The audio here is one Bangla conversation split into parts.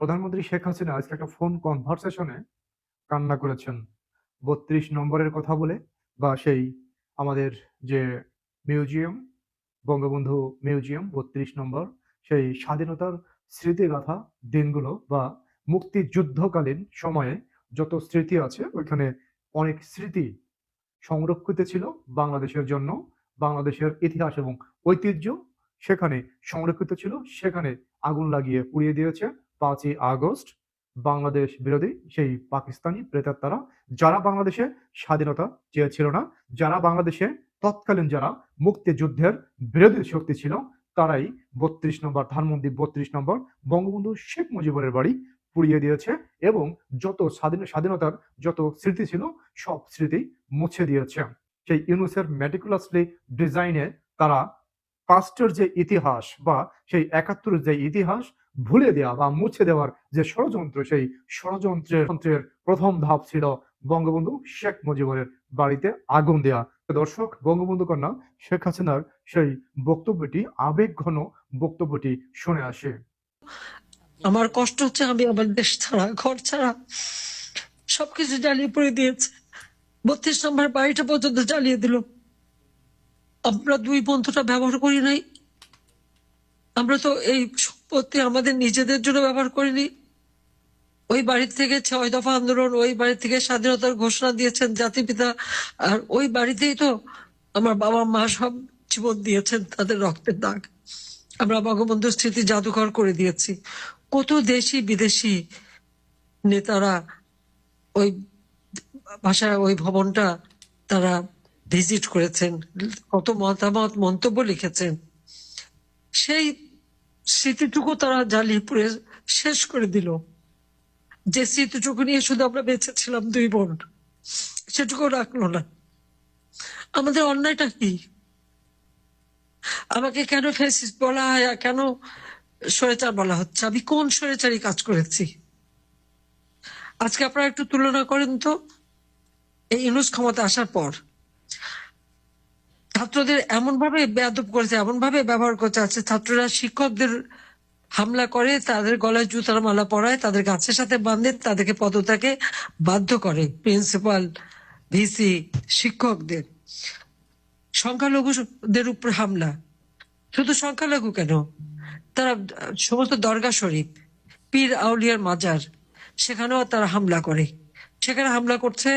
প্রধানমন্ত্রী শেখ হাসিনা আজকে একটা ফোন কনভারসেশনে কান্না করেছেন। বত্রিশ নম্বরের কথা বলে বা সেই আমাদের যে মিউজিয়াম, বঙ্গবন্ধু মিউজিয়াম, বত্রিশ নম্বর, সেই স্বাধীনতার স্মৃতিগাথা দিনগুলো বা মুক্তিযুদ্ধকালীন সময়ে যত স্মৃতি আছে, ওইখানে অনেক স্মৃতি সংরক্ষিত ছিল বাংলাদেশের জন্য, বাংলাদেশের ইতিহাস এবং ঐতিহ্য সেখানে সংরক্ষিত ছিল, সেখানে আগুন লাগিয়ে পুড়িয়ে দিয়েছে। পাঁচই আগস্ট বাংলাদেশ বিরোধী সেই পাকিস্তানি প্রেতাত্মারা যারা বাংলাদেশে স্বাধীনতা চেয়েছিল না, যারা বাংলাদেশে তৎকালীন যারা মুক্তিযুদ্ধের বিরোধী শক্তি ছিল, তারাই বত্রিশ নম্বর ধানমন্দির বত্রিশ নম্বর বঙ্গবন্ধু শেখ মুজিবুরের বাড়ি পুড়িয়ে দিয়েছে এবং যত স্বাধীন, স্বাধীনতার যত স্মৃতি ছিল, সব স্মৃতি মুছে দিয়েছে। সেই ইউনুসের মেটিকুলাসলি ডিজাইনে তারা পাস্টের যে ইতিহাস বা সেই একাত্তরের যে ইতিহাস ভুলে দেওয়া বা মুছে দেওয়ার যে ষড়যন্ত্র, সেই ষড়যন্ত্রের প্রথম ধাপ ছিল বঙ্গবন্ধু শেখ মুজিবুরের বাড়িতে আগুন দেয়া। দর্শক, বঙ্গবন্ধু কন্যা শেখ হাসিনার সেই বক্তব্যটি আবেগ ঘন বক্তব্যটি শুনে আসে। আমার কষ্ট হচ্ছে, আমি আমার দেশ ছাড়া, ঘর ছাড়া, সবকিছু জ্বালিয়ে পড়ে দিয়েছে। বত্রিশ নম্বর বাড়িটা পর্যন্ত জ্বালিয়ে দিল। আমরা দুই বন্ধুটা ব্যবহার করি নাই। আমরা তো এই সম্পত্তি আমাদের নিজেদের জন্য ব্যবহার করিনি। ওই বাড়ি থেকে ছয় দফা আন্দোলন, ওই বাড়ি থেকে স্বাধীনতার ঘোষণা দিয়েছেন জাতিপিতা, আর ওই বাড়িতেই তো আমার বাবা মা সব জীবন দিয়েছেন তাদের রক্তের দাগ। আমরা বঙ্গবন্ধুর স্মৃতি জাদুঘর করে দিয়েছি। কত দেশি বিদেশি নেতারা ওই ভাষায় ওই ভবনটা তারা ভিজিট করেছেন, কত মতামত, মন্তব্য লিখেছেন, সেই স্মৃতিটুকু তারা জ্বালিয়ে শেষ করে দিল। যে স্মৃতিটুকু নিয়ে শুধু আমরা বেঁচে ছিলাম দুই বোন সেটুকু রাখল না। আমাদের অন্যায়টা কি? আমাকে কেন ফেসিস বলা হয় আর কেন স্বৈরাচার বলা হচ্ছে? আমি কোন স্বৈরাচারী কাজ করেছি? আজকে আপনারা একটু তুলনা করেন তো, এই ইউনুস ক্ষমতা আসার পর। ছাত্রদের এমন ভাবে বেয়াদব করেছে এমন ভাবে ব্যবহার করছে আছে ছাত্ররা শিক্ষকদের হামলা করে, তাদের গলায় জুতার মালা পরায়, তাদের গাছের সাথে বাঁধে, তাদেরকে পদত্যাগে বাধ্য করে প্রিন্সিপাল, ভিসি শিক্ষকদের। সংখ্যালঘুদের উপর হামলা। শুধু সংখ্যালঘু কেন? তারা সমস্ত দরগা শরীফ, পীর আউলিয়ার মাজার, সেখানেও তারা হামলা করে। সেখানে হামলা করছে,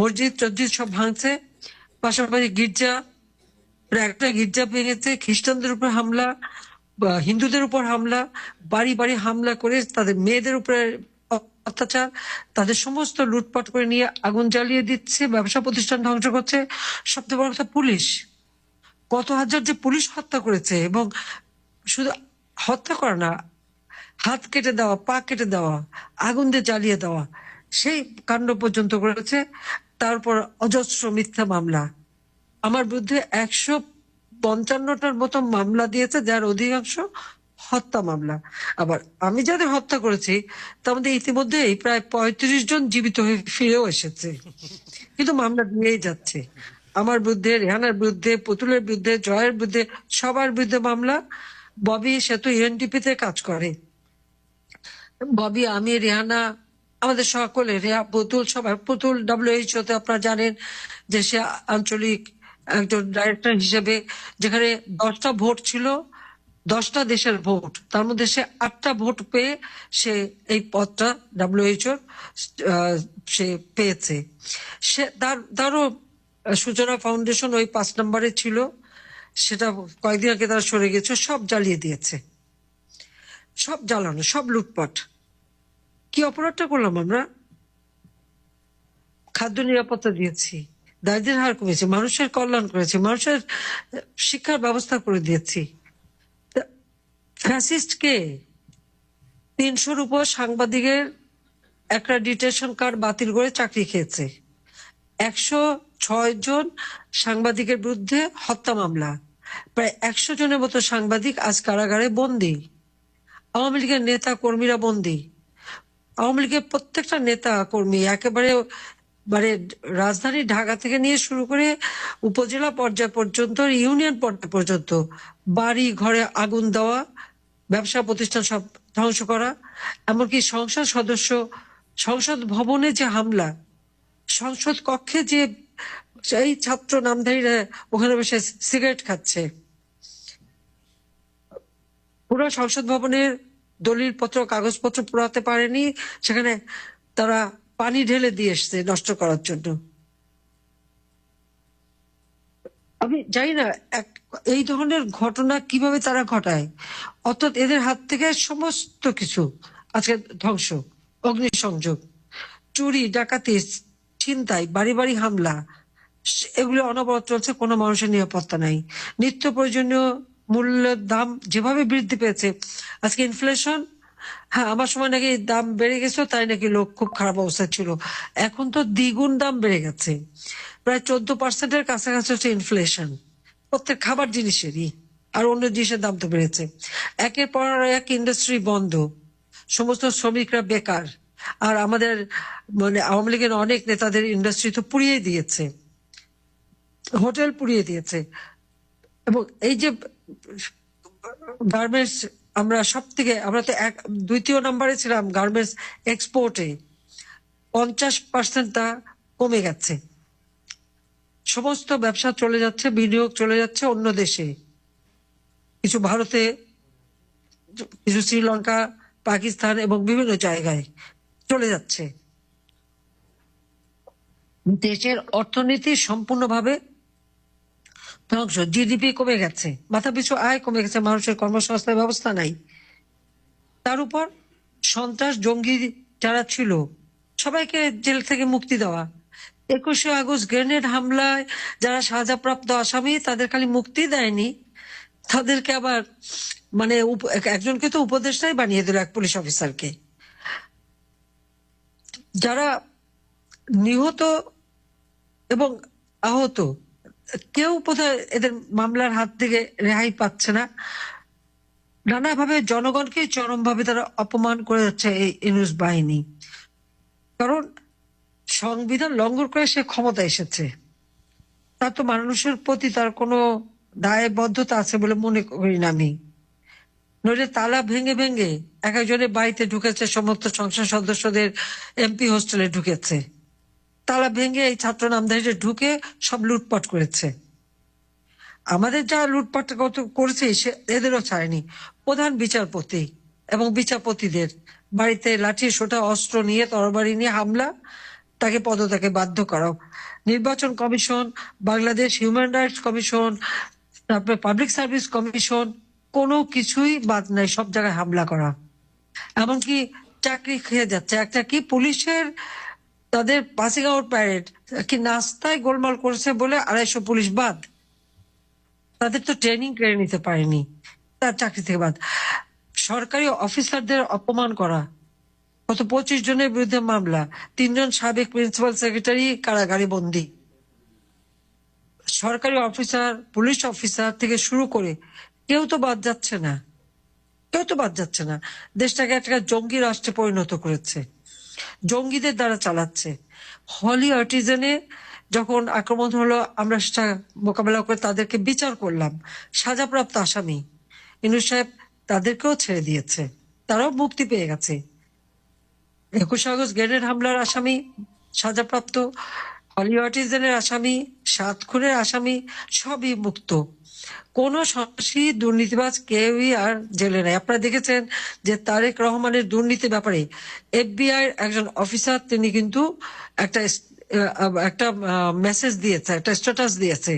মসজিদ টসজিদ সব ভাঙছে, পাশাপাশি গির্জা একটা গির্জা ভেঙেছে, খ্রিস্টানদের উপর হামলা হিন্দুদের উপর হামলা, বাড়ি বাড়ি হামলা করে তাদের মেয়েদের উপরে অত্যাচার, তাদের সমস্ত লুটপাট করে নিয়ে আগুন জ্বালিয়ে দিচ্ছে, ব্যবসা প্রতিষ্ঠান ধ্বংস করছে। সবচেয়ে বড় কথা পুলিশ। কত হাজার যে পুলিশ হত্যা করেছে এবং শুধু হত্যা করা না, হাত কেটে দেওয়া, পা কেটে দেওয়া, আগুন দিয়ে জ্বালিয়ে দেওয়া, সেই কাণ্ড পর্যন্ত করেছে। তারপর অজস্র মিথ্যা মামলা। আমার বিরুদ্ধে একশো পঞ্চান্নটার মতো মামলা দিয়েছে, যার অধিকাংশ হত্যা মামলা। আবার আমি যাদের হত্যা করেছি, তার মধ্যে ইতিমধ্যেই প্রায় পঁয়ত্রিশ জন জীবিত হয়ে ফিরেও এসেছে। কিন্তু মামলা দিয়েই যাচ্ছে। আমার বিরুদ্ধে, রেহানার বিরুদ্ধে, পুতুলের বিরুদ্ধে, জয়ের বিরুদ্ধে, সবার বিরুদ্ধে মামলা। ববি, সে তো ইউএনডিপি তে কাজ করে। ববি, আমি, রেহানা, আমাদের সকলে, রেহা, পুতুল, সবাই, পুতুল ডব্লিউএইচও তে আপনারা জানেন যে সে আঞ্চলিক একজন ডাইরেক্টর হিসেবে যেখানে দশটা ভোট ছিল, দশটা দেশের ভোট, তার মধ্যে সে আটটা ভোট পেয়ে সে এই পদটা ডাব্লিউএইচওর সে পেয়েছে। সে, তার, তারও সূচনা ফাউন্ডেশন ওই পাঁচ নম্বরে ছিল, সেটা কয়েকদিন আগে তারা সরে গেছে, সব জ্বালিয়ে দিয়েছে। সব জ্বালানো, সব লুটপাট। কি অপরাধটা করলাম আমরা? খাদ্য নিরাপত্তা দিয়েছি। দারিদ্রের হার কমেছে, মানুষের কল্যাণ করেছি মানুষের শিক্ষার ব্যবস্থা করে দিয়েছি। ফ্যাসিস্ট কে? তিনশোর উপর সাংবাদিকের একটা ডিটেশন কার্ড বাতিল করে চাকরি খেয়েছে। একশো ছয় জন সাংবাদিকের বিরুদ্ধে হত্যা মামলা। প্রায় একশো জনের মতো সাংবাদিক আজ কারাগারে বন্দী। আওয়ামী লীগের নেতা কর্মীরা বন্দী। আওয়ামী লীগের প্রত্যেকটা নেতা কর্মী একেবারে মানে রাজধানী ঢাকা থেকে নিয়ে শুরু করে উপজেলা পর্যায় পর্যন্ত, ইউনিয়ন পর্যায় পর্যন্ত বাড়ি, ঘরে আগুন দেওয়া, ব্যবসা প্রতিষ্ঠান সব ধ্বংস করা, এমনকি সংসদ সদস্য, সংসদ ভবনে যে হামলা, সংসদ কক্ষে যে এই ছাত্র নামধারীরা ওখানে বসে সিগারেট খাচ্ছে। পুরো সংসদ ভবনের দলিল পত্র কাগজপত্র পুরাতে পারেনি। সেখানে তারা পানি ঢেলে দিয়ে এসছে নষ্ট করার জন্য। আমি জানি না এই ধরনের ঘটনা কীভাবে তারা ঘটায়? অর্থাৎ এদের হাত থেকে সমস্ত কিছু আজকে ধ্বংস, অগ্নিসংযোগ, চুরি, ডাকাতি, ছিনতাই, বাড়ি বাড়ি হামলা এগুলো অনবরত চলছে, কোনো মানুষের নিরাপত্তা নাই। নিত্য প্রয়োজনীয় মূল্যের দাম যেভাবে বৃদ্ধি পেয়েছে, আজকে ইনফ্লেশন হ্যাঁ আমার সময় নাকি দাম বেড়ে গেছে, তাই নাকি লোক খুব খারাপ অবস্থা ছিল। এখন তো দ্বিগুণ দাম বেড়ে গেছে। প্রায় চোদ্দ পার্সেন্টের কাছাকাছি হচ্ছে ইনফ্লেশন প্রত্যেক খাবার জিনিসেরই, আর অন্য জিনিসের দাম তো বেড়েছে। একের পর এক ইন্ডাস্ট্রি বন্ধ। সমস্ত শ্রমিকরা বেকার। আর আমাদের মানে আওয়ামী লীগের অনেক নেতাদের ইন্ডাস্ট্রি তো পুড়িয়ে দিয়েছে। হোটেল পুড়িয়ে দিয়েছে। এবং এই যে গার্মেন্টস আমরা সব থেকে আমরা তো এক, দ্বিতীয় নম্বরে ছিলাম গার্মেন্টস এক্সপোর্টে পঞ্চাশ পার্সেন্ট তা কমে গেছে। সমস্ত ব্যবসা চলে যাচ্ছে, বিনিয়োগ চলে যাচ্ছে অন্য দেশে। কিছু ভারতে, কিছু শ্রীলঙ্কা, পাকিস্তান এবং বিভিন্ন জায়গায় চলে যাচ্ছে। দেশের অর্থনীতি সম্পূর্ণভাবে ধ্বংস জিডিপি কমে গেছে, মাথা পিছু আয় কমে গেছে, মানুষের কর্মসংস্থান ব্যবস্থা নাই। তার উপর সন্ত্রাস, জঙ্গি যারা ছিল, সবাইকে জেল থেকে মুক্তি দেওয়া। একুশে আগস্ট গ্রেনেড হামলায় যারা সাজাপ্রাপ্ত আসামি, তাদের খালি মুক্তি দেয়নি। তাদেরকে আবার মানে একজনকে তো উপদেষ্টাই বানিয়ে দিল এক পুলিশ অফিসারকে। যারা নিহত এবং আহত কেউ বোধহয় এদের মামলার হাত থেকে রেহাই পাচ্ছে না। নানাভাবে জনগণকে চরমভাবে তারা অপমান করে যাচ্ছে এই ইনুস বাহিনী। কারণ সংবিধান লঙ্ঘন করে সে ক্ষমতা এসেছে। তার তো মানুষের প্রতি তার কোনো দায়বদ্ধতা আছে বলে মনে করি না আমি। নইলে তালা ভেঙে ভেঙে এক একজনের বাড়িতে ঢুকেছে, সমস্ত সংসদ সদস্যদের এমপি হোস্টেলে ঢুকেছে। তালা ভেঙে এই ছাত্র নামধারীরা ঢুকে সব লুটপাট করেছে। আমাদের যা লুটপাট করেছে সে এদেরও ছাড়েনি। প্রধান বিচারপতি এবং বিচারপতিদের বাড়িতে লাঠি, সোটা, অস্ত্র নিয়ে, তরবারি নিয়ে হামলা, তাকে পদত্যাগে বাধ্য করা নির্বাচন commission, Bangladesh human rights commission, তারপরে পাবলিক সার্ভিস কমিশন, কোনো কিছুই বাদ নাই, সব জায়গায় হামলা করা। এমনকি চাকরি খেয়ে যাচ্ছে। একটা কি পুলিশের তাদের পাসিং আউট প্যারেড কি নাস্তায় গোলমাল করেছে বলে আড়াইশো পুলিশ বাদ? তাদের তো ট্রেনিং কেড়ে নিতে পারেনি, তার চাকরি থেকে বাদ। সরকারি অফিসারদের অপমান করা, গত পঁচিশ জনের বিরুদ্ধে মামলা, তিনজন সাবেক প্রিন্সিপাল সেক্রেটারি কারাগারে বন্দী। সরকারি অফিসার পুলিশ অফিসার থেকে শুরু করে কেউ তো বাদ যাচ্ছে না, কেউ তো বাদ যাচ্ছে না। দেশটাকে একটা জঙ্গি রাষ্ট্রে পরিণত করেছে। জঙ্গিদের দ্বারা চালাচ্ছে। হলি আর্টিজেনে যখন আক্রমণ হলো, আমরা সেটা মোকাবেলা করে তাদেরকে বিচার করলাম। সাজাপ্রাপ্ত আসামি ইনু সাহেব তাদেরকেও ছেড়ে দিয়েছে। তারাও মুক্তি পেয়ে গেছে। একুশ আগস্ট গ্রেনেড হামলার আসামি, সাজাপ্রাপ্ত হলি আর্টিজেনের আসামি সাত খুনের আসামি সবই মুক্ত। কোন সন্ত্রাসী দুর্নীতিবাজ কেউই আর জেলে নাই। আপনারা দেখেছেন যে তারেক রহমানের দুর্নীতি ব্যাপারে এফবিআই একজন অফিসার, তিনি কিন্তু একটা একটা মেসেজ দিয়েছে, একটা স্ট্যাটাস দিয়েছে।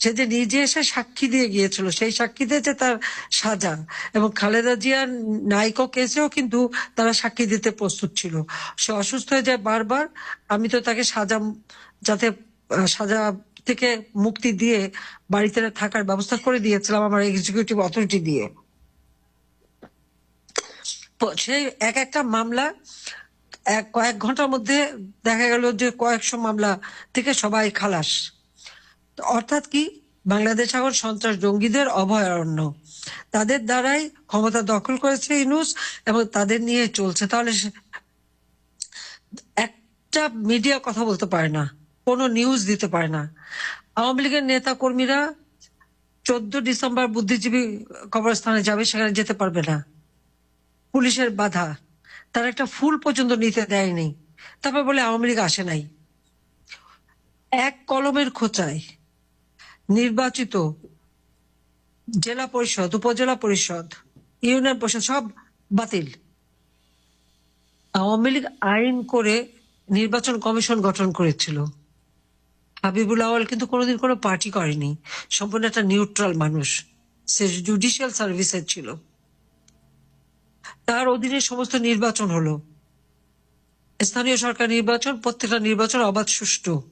সে যে নিজে এসে সাক্ষী দিয়ে গিয়েছিল, সেই সাক্ষী দিয়েছে তার সাজা এবং খালেদা জিয়ার নাইকো কেসেও কিন্তু তারা সাক্ষী দিতে প্রস্তুত ছিল। সে অসুস্থ হয়ে যায় বারবার। আমি তো তাকে সাজা, যাতে সাজা থেকে মুক্তি দিয়ে বাড়িতে থাকার ব্যবস্থা করে দিয়েছিলাম আমার এক্সিকিউটিভ অথরিটি দিয়ে। সেই এক একটা মামলা, এক কয়েক ঘণ্টার মধ্যে দেখা গেল যে কয়েকশো মামলা থেকে সবাই খালাস। অর্থাৎ কি? বাংলাদেশ এখন সন্ত্রাস জঙ্গিদের অভয়ারণ্য। তাদের দ্বারাই ক্ষমতা দখল করেছে ইনুস এবং তাদের নিয়ে চলছে। তাহলে একটা মিডিয়া কথা বলতে পারে না। কোনো নিউজ দিতে পারে না। আওয়ামী লীগের নেতা কর্মীরা চোদ্দ ডিসেম্বর বুদ্ধিজীবী কবরস্থানে যাবে, সেখানে যেতে পারবে না। পুলিশের বাধা। তারা একটা ফুল পর্যন্ত নিতে দেয়নি। তারপর বলে আওয়ামী লীগ আসে নাই। এক কলমের খোঁচায় নির্বাচিত জেলা পরিষদ, উপজেলা পরিষদ, ইউনিয়ন পরিষদ সব বাতিল। আওয়ামী লীগ আইন করে নির্বাচন কমিশন গঠন করেছিল। হাবিবুল আওয়াল কিন্তু কোনোদিন কোনো পার্টি করেনি। সম্পূর্ণ একটা নিউট্রাল মানুষ। সে জুডিশিয়াল সার্ভিসের ছিল। তার অধীনে সমস্ত নির্বাচন হলো। স্থানীয় সরকার নির্বাচন, প্রত্যেকটা নির্বাচন অবাধ, সুষ্ঠু।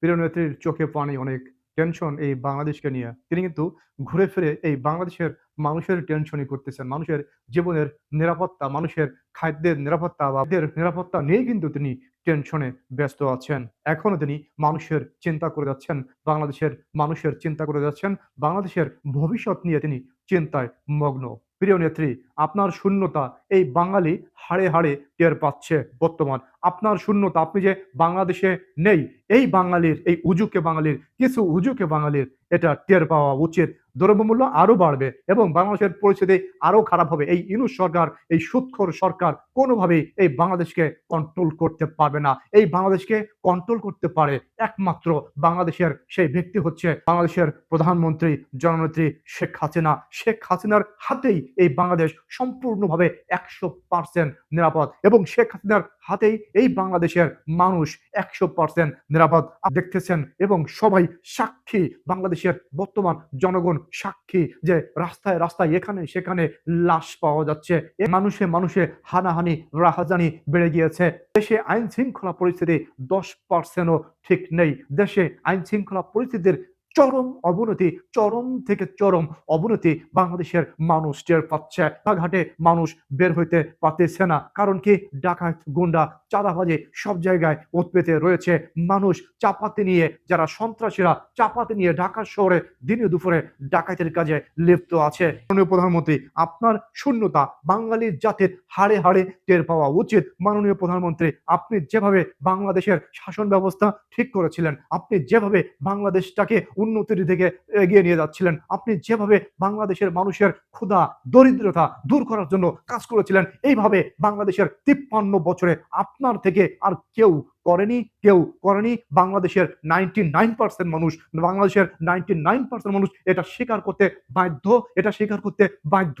প্রিয় চোখে পানি, অনেক টেনশন এই বাংলাদেশকে নিয়ে। তিনি কিন্তু ঘুরে ফিরে এই বাংলাদেশের মানুষের টেনশনই করতেছেন, মানুষের জীবনের নিরাপত্তা, মানুষের খাদ্যের নিরাপত্তা বা নিরাপত্তা নিয়ে কিন্তু তিনি টেনশনে ব্যস্ত আছেন। এখনও তিনি মানুষের চিন্তা করে যাচ্ছেন, বাংলাদেশের মানুষের চিন্তা করে যাচ্ছেন, বাংলাদেশের ভবিষ্যৎ নিয়ে তিনি চিন্তায় মগ্ন। প্রিয় নেত্রী, আপনার শূন্যতা এই বাঙালি হাড়ে হাড়ে টের পাচ্ছে বর্তমান। আপনার শূন্যতা, আপনি যে বাংলাদেশে নেই, এই বাঙালির, এই উজুকে বাঙালির, কিছু উজুকে বাঙালির, এটা টের পাওয়া উচিত দ্রব্যমূল্য আরও বাড়বে এবং বাংলাদেশের পরিস্থিতি আরও খারাপ হবে। এই ইনুস সরকার, এই সুৎখর সরকার কোনোভাবেই এই বাংলাদেশকে কন্ট্রোল করতে পারবে না। এই বাংলাদেশকে কন্ট্রোল করতে পারে একমাত্র বাংলাদেশের সেই ব্যক্তি হচ্ছে বাংলাদেশের প্রধানমন্ত্রী, জননেত্রী শেখ হাসিনা। শেখ হাসিনার হাতেই এই বাংলাদেশ সম্পূর্ণভাবে একশো পার্সেন্ট নিরাপদ এবং শেখ হাসিনার হাতেই এই বাংলাদেশের মানুষ একশো পার্সেন্ট নিরাপদ। দেখতেছেন এবং সবাই সাক্ষী, বাংলাদেশের বর্তমান জনগণ সাক্ষী যে রাস্তায় রাস্তায় এখানে সেখানে লাশ পাওয়া যাচ্ছে। মানুষে মানুষে হানাহানি, রাহাজানি বেড়ে গিয়েছে। দেশে আইন শৃঙ্খলা পরিস্থিতি দশ পার্সেন্টও ঠিক নেই। দেশে আইন শৃঙ্খলা পরিস্থিতির চরম অবনতি, চরম থেকে চরম অবনতি বাংলাদেশের মানুষ টের পাচ্ছে। ঘাটে মানুষ বের হইতে পারতেছে না। কারণ কি? ডাকাত, গুন্ডা, চাঁদাবাজি সব জায়গায় উৎপেতে রয়েছে। মানুষ চাপাতে নিয়ে, যারা সন্ত্রাসীরা চাপাতে নিয়ে ঢাকা শহরে দিনে দুপুরে ডাকাতের কাজে লিপ্ত আছে। মাননীয় প্রধানমন্ত্রী, আপনার শূন্যতা বাঙালি জাতির হাড়ে হাড়ে টের পাওয়া উচিত। মাননীয় প্রধানমন্ত্রী, আপনি যেভাবে বাংলাদেশের শাসন ব্যবস্থা ঠিক করেছিলেন, আপনি যেভাবে বাংলাদেশটাকে উন্নতির দিকে এগিয়ে নিয়ে যাচ্ছিলেন। আপনি যেভাবে বাংলাদেশের মানুষের ক্ষুধা, দরিদ্রতা দূর করার জন্য কাজ করেছিলেন, এইভাবে বাংলাদেশের তিপ্পান্ন বছরে আপনার থেকে আর কেউ করেনি কেউ করেনি। বাংলাদেশের নাইনটি নাইন পার্সেন্ট মানুষ, বাংলাদেশের নাইনটি নাইন পার্সেন্ট মানুষ এটা স্বীকার করতে বাধ্য, এটা স্বীকার করতে বাধ্য।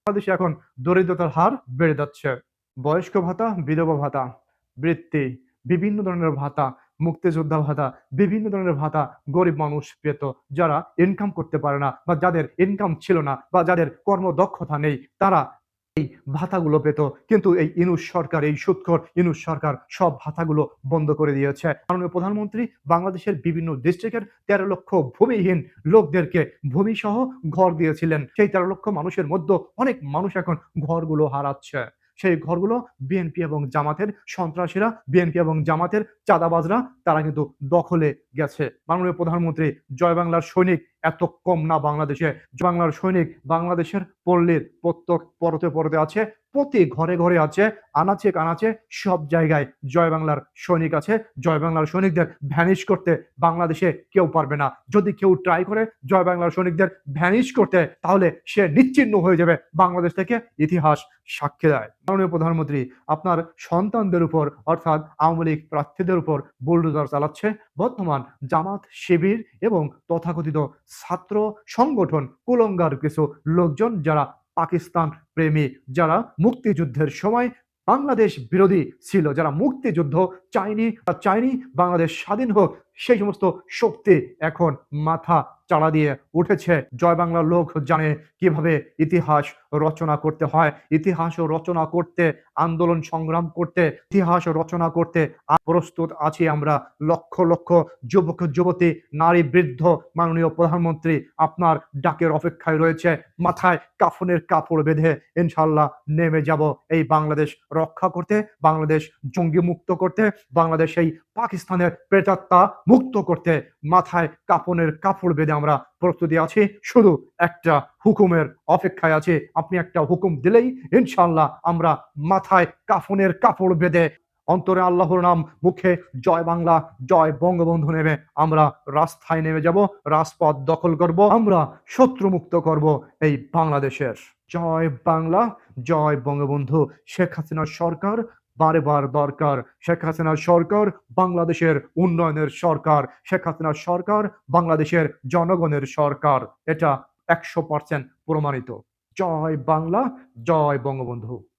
বাংলাদেশে এখন দরিদ্রতার হার বেড়ে যাচ্ছে। বয়স্ক ভাতা, বিধবা ভাতা, বৃত্তি, বিভিন্ন ধরনের ভাতা মুক্তিযোদ্ধা ভাতা, বিভিন্ন ধরনের ভাতা গরিব মানুষ পেত, যারা ইনকাম করতে পারে না বা যাদের ইনকাম ছিল না বা যাদের কর্মদক্ষতা নেই, তারা এই ভাতাগুলো পেত। কিন্তু এই ইনুস সরকার, এই সুৎখর ইনুস সরকার সব ভাতাগুলো বন্ধ করে দিয়েছে। মাননীয় প্রধানমন্ত্রী, বাংলাদেশের বিভিন্ন ডিস্ট্রিক্টের তেরো লক্ষ ভূমিহীন লোকদেরকে ভূমি সহ ঘর দিয়েছিলেন। সেই তেরো লক্ষ মানুষের মধ্যে অনেক মানুষ এখন ঘরগুলো হারাচ্ছে। সেই ঘরগুলো বিএনপি এবং জামাতের সন্ত্রাসীরা বিএনপি এবং জামাতের চাঁদাবাজরা, তারা কিন্তু দখলে গেছে। মাননীয় প্রধানমন্ত্রী, জয় বাংলার সৈনিক, এত কম না বাংলাদেশে। বাংলার সৈনিক বাংলাদেশের পল্লীর প্রত্যেক পরতে পরতে আছে। প্রতি ঘরে ঘরে আছে, আনাচে কানাচে সব জায়গায় জয় বাংলার সৈনিক আছে। জয় বাংলার সৈনিকদের ভ্যানিশ করতে বাংলাদেশে কেউ পারবে না। যদি কেউ ট্রাই করে জয় বাংলার সৈনিকদের ভ্যানিশ করতে, তাহলে সে নিশ্চিহ্ন হয়ে যাবে বাংলাদেশ থেকে ইতিহাস সাক্ষী দেয়। মাননীয় প্রধানমন্ত্রী, আপনার সন্তানদের উপর, অর্থাৎ আওয়ামী লীগ প্রার্থীদের উপর বুলডোজার চালাচ্ছে। বর্তমান জামাত শিবির এবং তথাকথিত ছাত্র সংগঠন কুলঙ্গার কিছু লোকজন যারা পাকিস্তান প্রেমী যারা মুক্তিযুদ্ধের সময় বাংলাদেশ বিরোধী ছিল, যারা মুক্তিযুদ্ধ চাইনি বা চাইনি বাংলাদেশ স্বাধীন হোক, সেই সমস্ত শক্তি এখন মাথা চাড়া দিয়ে উঠেছে। জয় বাংলার লোক জানে কীভাবে ইতিহাস রচনা করতে হয়, ইতিহাস রচনা করতে, আন্দোলন সংগ্রাম করতে, ইতিহাস রচনা করতে প্রস্তুত আছি আমরা। লক্ষ লক্ষ যুবক, যুবতী, নারী, বৃদ্ধ, মাননীয় প্রধানমন্ত্রী আপনার ডাকের অপেক্ষায় রয়েছে। মাথায় কাফনের কাপড় বেঁধে ইনশাল্লাহ নেমে যাব এই বাংলাদেশ রক্ষা করতে, বাংলাদেশ জঙ্গি মুক্ত করতে, বাংলাদেশ এই পাকিস্তানের প্রেতাত্মা মুক্ত করতে। মাথায় কাপনের কাপড় বেঁধে আমরা প্রস্তুতি আছে, শুধু একটা হুকুমের অপেক্ষায় আছে। আপনি একটা হুকুম দিলেই ইনশাল্লাহ আমরা মাথায় কাফনের কাপড় বেঁধে অন্তরে আল্লাহর নাম মুখে জয় বাংলা, জয় বঙ্গবন্ধু নেমে আমরা রাস্তায় নেমে যাব, রাজপথ দখল করব, আমরা শত্রুমুক্ত করব এই বাংলাদেশের। জয় বাংলা, জয় বঙ্গবন্ধু। শেখ হাসিনার সরকার বারে বার দরকার শেখ হাসিনার সরকার, বাংলাদেশের উন্নয়নের সরকার। শেখ হাসিনার সরকার, বাংলাদেশের জনগণের সরকার। এটা একশো পার্সেন্ট প্রমাণিত। জয় বাংলা, জয় বঙ্গবন্ধু।